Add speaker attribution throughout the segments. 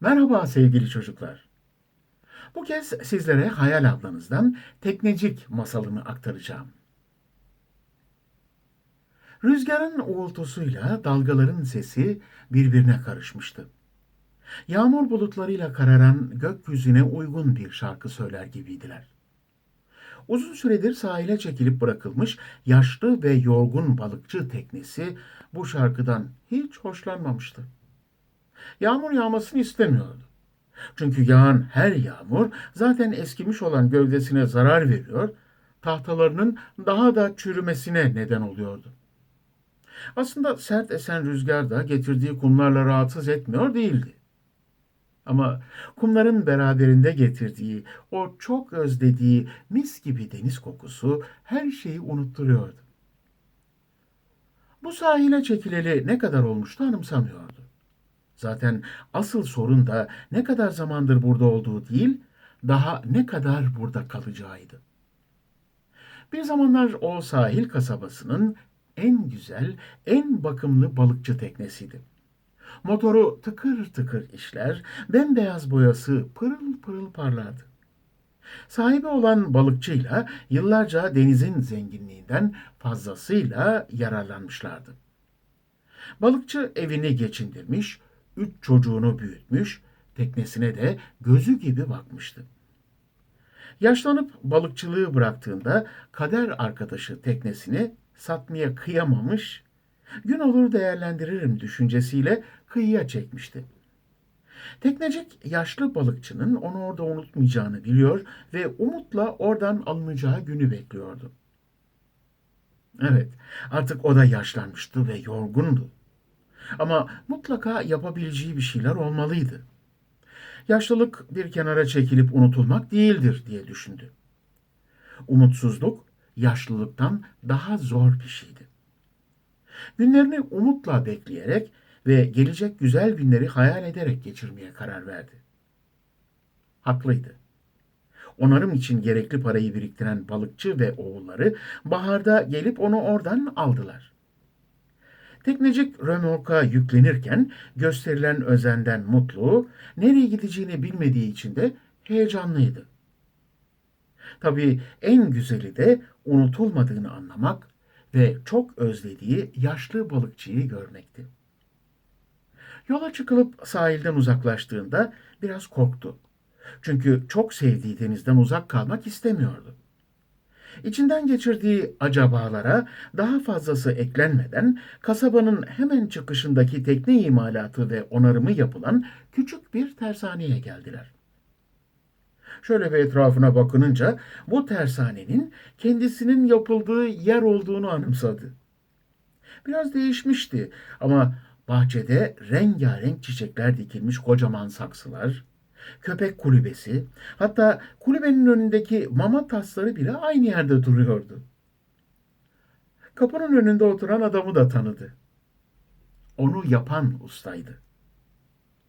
Speaker 1: Merhaba sevgili çocuklar. Bu kez sizlere Hayal ablanızdan Teknecik masalını aktaracağım. Rüzgarın uğultusuyla dalgaların sesi birbirine karışmıştı. Yağmur bulutlarıyla kararan gökyüzüne uygun bir şarkı söyler gibiydiler. Uzun süredir sahile çekilip bırakılmış yaşlı ve yorgun balıkçı teknesi bu şarkıdan hiç hoşlanmamıştı. Yağmur yağmasını istemiyordu. Çünkü yağan her yağmur zaten eskimiş olan gövdesine zarar veriyor, tahtalarının daha da çürümesine neden oluyordu. Aslında sert esen rüzgar da getirdiği kumlarla rahatsız etmiyor değildi. Ama kumların beraberinde getirdiği o çok özlediği mis gibi deniz kokusu her şeyi unutturuyordu. Bu sahile çekileli ne kadar olmuştu anımsamıyordu. Zaten asıl sorun da ne kadar zamandır burada olduğu değil, daha ne kadar burada kalacağıydı. Bir zamanlar o sahil kasabasının en güzel, en bakımlı balıkçı teknesiydi. Motoru tıkır tıkır işler, bembeyaz boyası pırıl pırıl parlardı. Sahibi olan balıkçıyla yıllarca denizin zenginliğinden fazlasıyla yararlanmışlardı. Balıkçı evini geçindirmiş, üç çocuğunu büyütmüş, teknesine de gözü gibi bakmıştı. Yaşlanıp balıkçılığı bıraktığında kader arkadaşı teknesini satmaya kıyamamış, gün olur değerlendiririm düşüncesiyle kıyıya çekmişti. Teknecik yaşlı balıkçının onu orada unutmayacağını biliyor ve umutla oradan alınacağı günü bekliyordu. Evet, artık o da yaşlanmıştı ve yorgundu. Ama mutlaka yapabileceği bir şeyler olmalıydı. Yaşlılık bir kenara çekilip unutulmak değildir diye düşündü. Umutsuzluk yaşlılıktan daha zor bir şeydi. Günlerini umutla bekleyerek ve gelecek güzel günleri hayal ederek geçirmeye karar verdi. Haklıydı. Onarım için gerekli parayı biriktiren balıkçı ve oğulları baharda gelip onu oradan aldılar. Teknecik römorka yüklenirken gösterilen özenden mutlu, nereye gideceğini bilmediği için de heyecanlıydı. Tabii en güzeli de unutulmadığını anlamak ve çok özlediği yaşlı balıkçıyı görmekti. Yola çıkılıp sahilden uzaklaştığında biraz korktu. Çünkü çok sevdiği denizden uzak kalmak istemiyordu. İçinden geçirdiği acabalara daha fazlası eklenmeden kasabanın hemen çıkışındaki tekne imalatı ve onarımı yapılan küçük bir tersaneye geldiler. Şöyle bir etrafına bakınınca bu tersanenin kendisinin yapıldığı yer olduğunu anımsadı. Biraz değişmişti ama bahçede rengarenk çiçekler dikilmiş kocaman saksılar, köpek kulübesi, hatta kulübenin önündeki mama tasları bile aynı yerde duruyordu. Kapının önünde oturan adamı da tanıdı. Onu yapan ustaydı.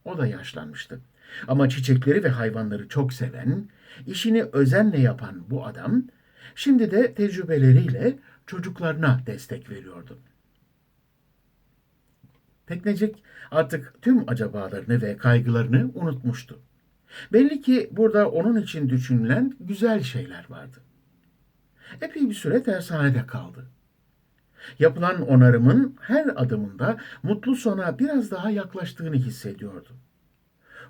Speaker 1: O da yaşlanmıştı. Ama çiçekleri ve hayvanları çok seven, işini özenle yapan bu adam, şimdi de tecrübeleriyle çocuklarına destek veriyordu. Teknecik artık tüm acabalarını ve kaygılarını unutmuştu. Belli ki burada onun için düşünülen güzel şeyler vardı. Epey bir süre tersanede kaldı. Yapılan onarımın her adımında mutlu sona biraz daha yaklaştığını hissediyordu.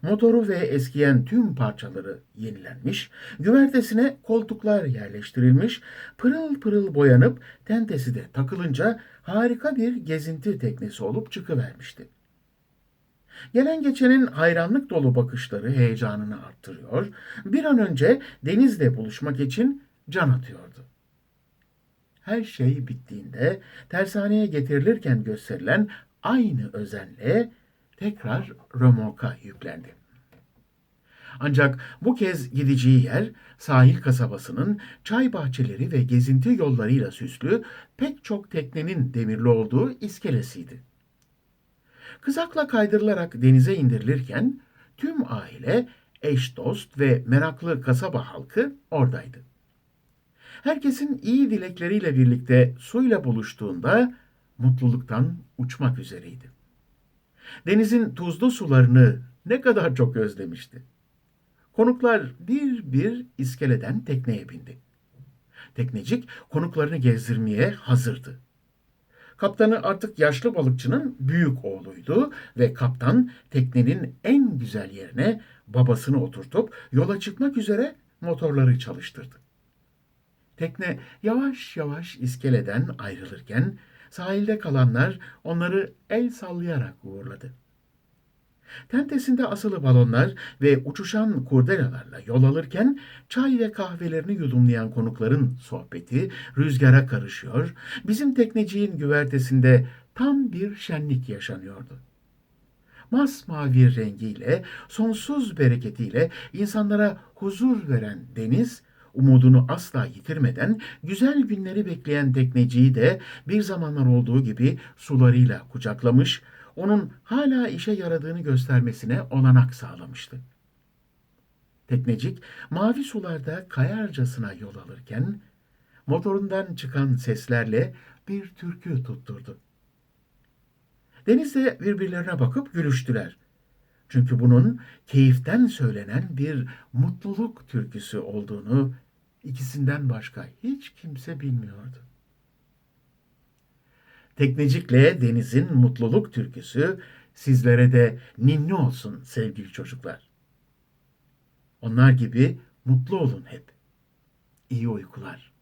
Speaker 1: Motoru ve eskiyen tüm parçaları yenilenmiş, güvertesine koltuklar yerleştirilmiş, pırıl pırıl boyanıp tentesi de takılınca harika bir gezinti teknesi olup çıkıvermişti. Gelen geçenin hayranlık dolu bakışları heyecanını arttırıyor, bir an önce denizle buluşmak için can atıyordu. Her şey bittiğinde tersaneye getirilirken gösterilen aynı özenle tekrar römorka yüklendi. Ancak bu kez gideceği yer sahil kasabasının çay bahçeleri ve gezinti yollarıyla süslü pek çok teknenin demirli olduğu iskelesiydi. Kızakla kaydırılarak denize indirilirken tüm aile, eş dost ve meraklı kasaba halkı oradaydı. Herkesin iyi dilekleriyle birlikte suyla buluştuğunda mutluluktan uçmak üzereydi. Denizin tuzlu sularını ne kadar çok özlemişti. Konuklar bir bir iskeleden tekneye bindi. Teknecik konuklarını gezdirmeye hazırdı. Kaptanı artık yaşlı balıkçının büyük oğluydu ve kaptan teknenin en güzel yerine babasını oturtup yola çıkmak üzere motorları çalıştırdı. Tekne yavaş yavaş iskeleden ayrılırken sahilde kalanlar onları el sallayarak uğurladı. Tentesinde asılı balonlar ve uçuşan kurdelalarla yol alırken çay ve kahvelerini yudumlayan konukların sohbeti rüzgara karışıyor, bizim tekneciğin güvertesinde tam bir şenlik yaşanıyordu. Masmavi rengiyle, sonsuz bereketiyle insanlara huzur veren deniz, umudunu asla yitirmeden güzel günleri bekleyen tekneciyi de bir zamanlar olduğu gibi sularıyla kucaklamış, onun hala işe yaradığını göstermesine olanak sağlamıştı. Teknecik mavi sularda kayarcasına yol alırken motorundan çıkan seslerle bir türkü tutturdu. Denizde birbirlerine bakıp gülüştüler. Çünkü bunun keyiften söylenen bir mutluluk türküsü olduğunu ikisinden başka hiç kimse bilmiyordu. Teknecikle Deniz'in mutluluk türküsü sizlere de ninni olsun sevgili çocuklar. Onlar gibi mutlu olun hep. İyi uykular.